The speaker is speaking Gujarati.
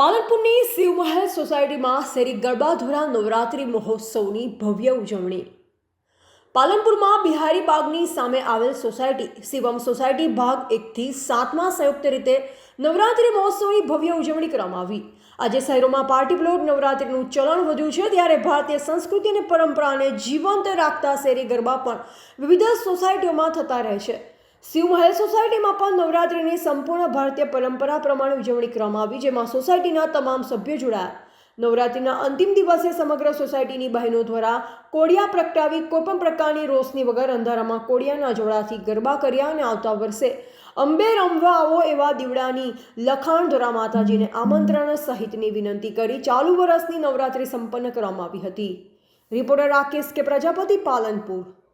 પાલનપુરની શિવમહેલ સોસાયટીમાં શેરી ગરબાધોરા નવરાત્રિ મહોત્સવની ભવ્ય ઉજવણી. પાલનપુરમાં બિહારી બાગની સામે આવેલ સોસાયટી, શિવમ સોસાયટી ભાગ એકથી સાતમાં સંયુક્ત રીતે નવરાત્રિ મહોત્સવની ભવ્ય ઉજવણી કરવામાં આવી. આજે શહેરોમાં પાર્ટી પ્લોટ નવરાત્રિનું ચલણ વધ્યું છે, ત્યારે ભારતીય સંસ્કૃતિ અને પરંપરાને જીવંત રાખતા શેરી ગરબા પણ વિવિધ સોસાયટીઓમાં થતા રહે છે. શિવમહેલ સોસાયટીમાં પણ નવરાત્રિની સંપૂર્ણ ભારતીય પરંપરા પ્રમાણે ઉજવણી કરવામાં આવી, જેમાં સોસાયટીના તમામ સભ્યો જોડાયા. નવરાત્રિના અંતિમ દિવસે સમગ્ર સોસાયટીની બહેનો દ્વારા કોડિયા પ્રગટાવી કોઈપણ પ્રકારની રોશની વગર અંધારામાં કોડિયાના જોડાથી ગરબા કર્યા અને આવતા વર્ષે અંબે રમવા આવો એવા દીવડાની લખાણ દ્વારા માતાજીને આમંત્રણ સહિતની વિનંતી કરી ચાલુ વર્ષની નવરાત્રિ સંપન્ન કરવામાં આવી હતી. રિપોર્ટર રાકેશ કે પ્રજાપતિ પાલનપુર.